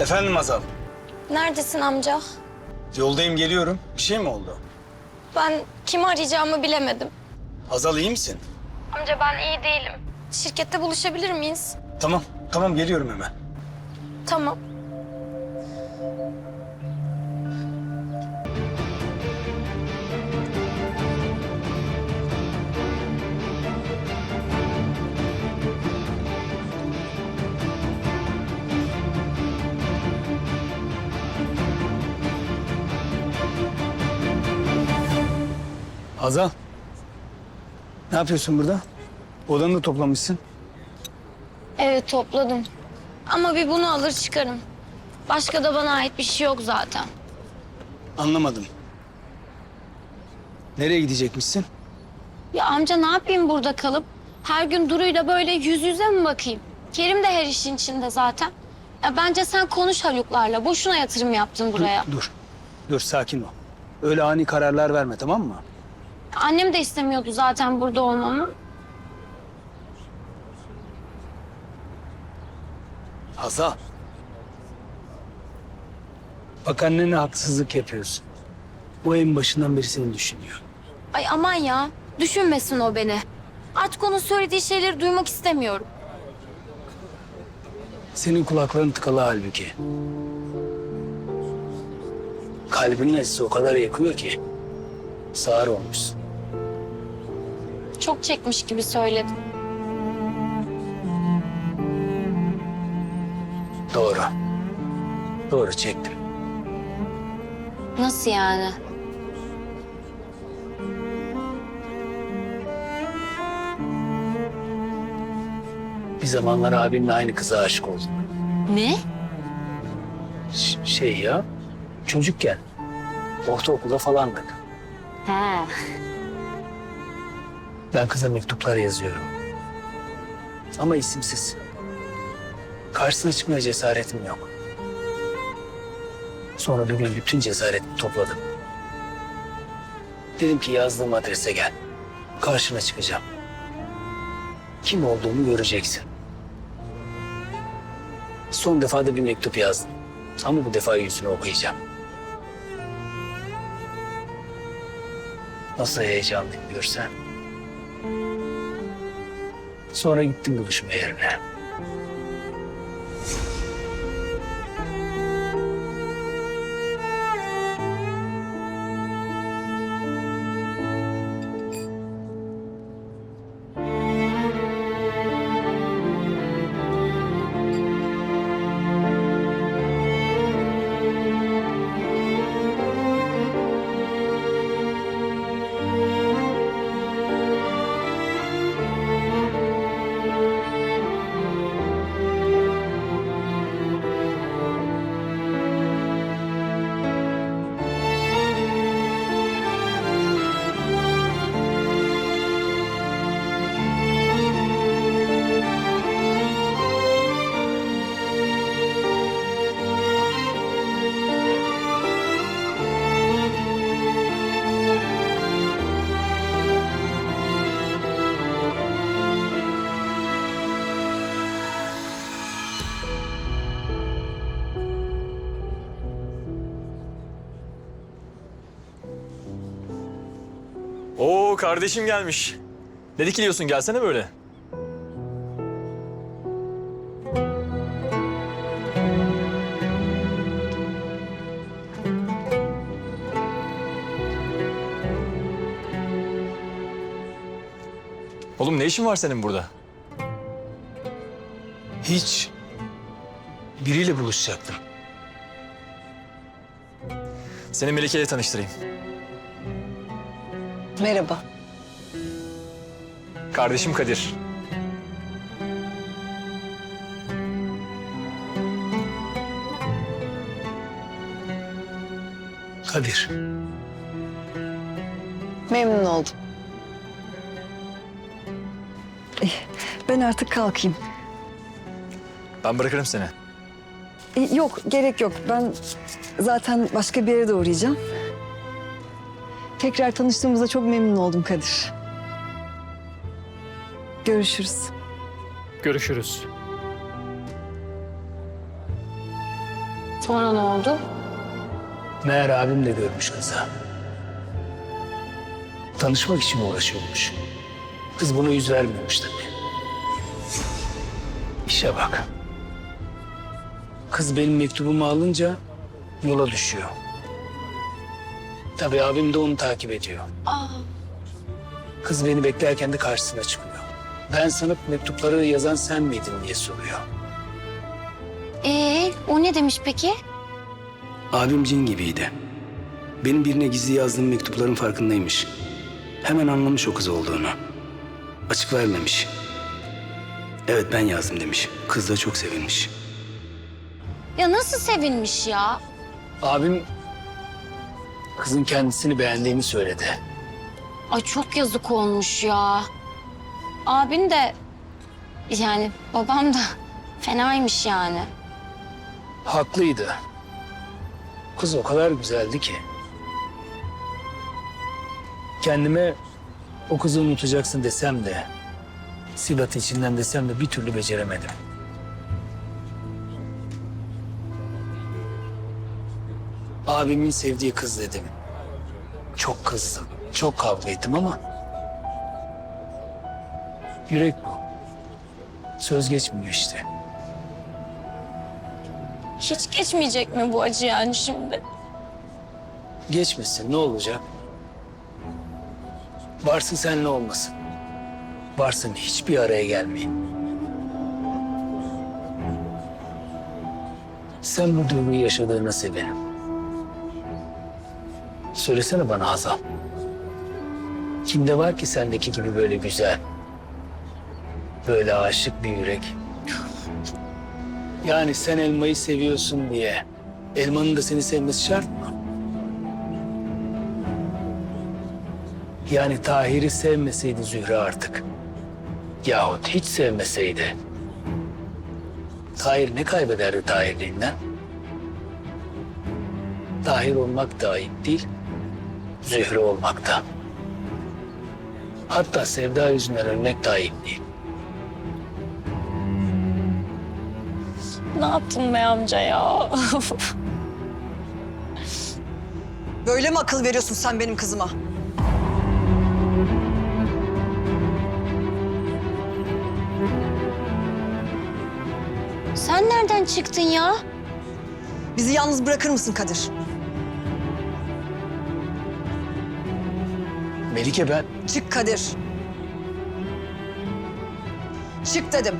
Efendim Azal. Neredesin amca? Yoldayım geliyorum. Bir şey mi oldu? Ben kimi arayacağımı bilemedim. Azal iyi misin? Amca ben iyi değilim. Şirkette buluşabilir miyiz? Tamam. Tamam geliyorum hemen. Tamam. Azal. Ne yapıyorsun burada? Odanı da toplamışsın. Evet topladım. Ama bir bunu alır çıkarım. Başka da bana ait bir şey yok zaten. Anlamadım. Nereye gidecekmişsin? Ya amca ne yapayım burada kalıp? Her gün Duru'yla böyle yüz yüze mi bakayım? Kerim de her işin içinde zaten. Ya bence sen konuş Haluk'larla. Boşuna yatırım yaptın buraya. Dur, dur. Dur sakin ol. Öyle ani kararlar verme tamam mı? Annem de istemiyordu zaten burada olmamı. Hazal. Bak annene haksızlık yapıyorsun. Bu en başından beri seni düşünüyor. Ay aman ya. Düşünmesin o beni. Artık onun söylediği şeyleri duymak istemiyorum. Senin kulakların tıkalı halbuki. Kalbinin acısı o kadar yakıyor ki. Sağır olmuşsun. Çok çekmiş gibi söyledim. Doğru. Doğru çektim. Nasıl yani? Bir zamanlar abimle aynı kıza aşık oldum. Ne? Ş- şey ya, çocukken. Ortaokulda falandık. He. Ben kıza mektuplar yazıyorum. Ama isimsiz. Karşısına çıkmaya cesaretim yok. Sonra bir gün bütün cesaretimi topladım. Dedim ki yazdığım adrese gel. Karşına çıkacağım. Kim olduğumu göreceksin. Son defa da bir mektup yazdım. Ama bu defa yüzünü okuyacağım. Nasıl heyecanlıyım görsen. Sonra gittim buluşma yerine. Oo kardeşim gelmiş. Ne dikiliyorsun gelsene böyle. Oğlum ne işin var senin burada? Hiç. Biriyle buluşacaktım. Seni Melike ile tanıştırayım. Merhaba. Kardeşim Kadir. Kadir. Memnun oldum. Ben artık kalkayım. Ben bırakırım seni. Yok, gerek yok. Ben zaten başka bir yere de uğrayacağım. Tekrar tanıştığımızda çok memnun oldum Kadir. Görüşürüz. Görüşürüz. Sonra ne oldu? Meğer abim de görmüş kızı. Tanışmak için uğraşıyormuş. Kız buna yüz vermiyormuş tabii. İşe bak. Kız benim mektubumu alınca yola düşüyor. Tabii abim de onu takip ediyor. Aa, Kız beni beklerken de karşısına çıkıyor. Ben sanıp mektupları yazan sen miydin diye soruyor. ee, o ne demiş peki? Abim cin gibiydi. Benim birine gizli yazdığım mektupların farkındaymış. Hemen anlamış o kız olduğunu. Açık vermemiş. Evet ben yazdım demiş. Kız da çok sevinmiş. Ya nasıl sevinmiş ya? Abim kızın kendisini beğendiğini söyledi. Ay çok yazık olmuş ya. Abin de yani babam da fenaymış yani. Haklıydı. Kız o kadar güzeldi ki. Kendime o kızı unutacaksın desem de... ...Sibat içinden desem de bir türlü beceremedim. Abimin sevdiği kız dedim. Çok kızdım, çok kavga ettim ama... ...yürek bu. Söz geçmiyor işte. Hiç geçmeyecek mi bu acı yani şimdi? Geçmesin ne olacak? Varsın senle olmasın. Varsın hiçbir araya gelmeyin. Sen bu duyguyu yaşadığına sevinim. Söylesene bana Hazal. Kimde var ki sendeki gibi böyle güzel, böyle aşık bir yürek? Yani sen elmayı seviyorsun diye elmanın da seni sevmesi şart mı? Yani Tahir'i sevmeseydi Zühre artık. Yahut hiç sevmeseydi. Tahir ne kaybederdi Tahirliğinden? Tahir olmak da ayıp değil, Zühre olmak da. Hatta sevda yüzünden ölmek ayıp değil. Ne yaptın be amca ya? Böyle mi akıl veriyorsun sen benim kızıma? Sen nereden çıktın ya? Bizi yalnız bırakır mısın Kadir? Melike ben Çık Kadir. Çık dedim.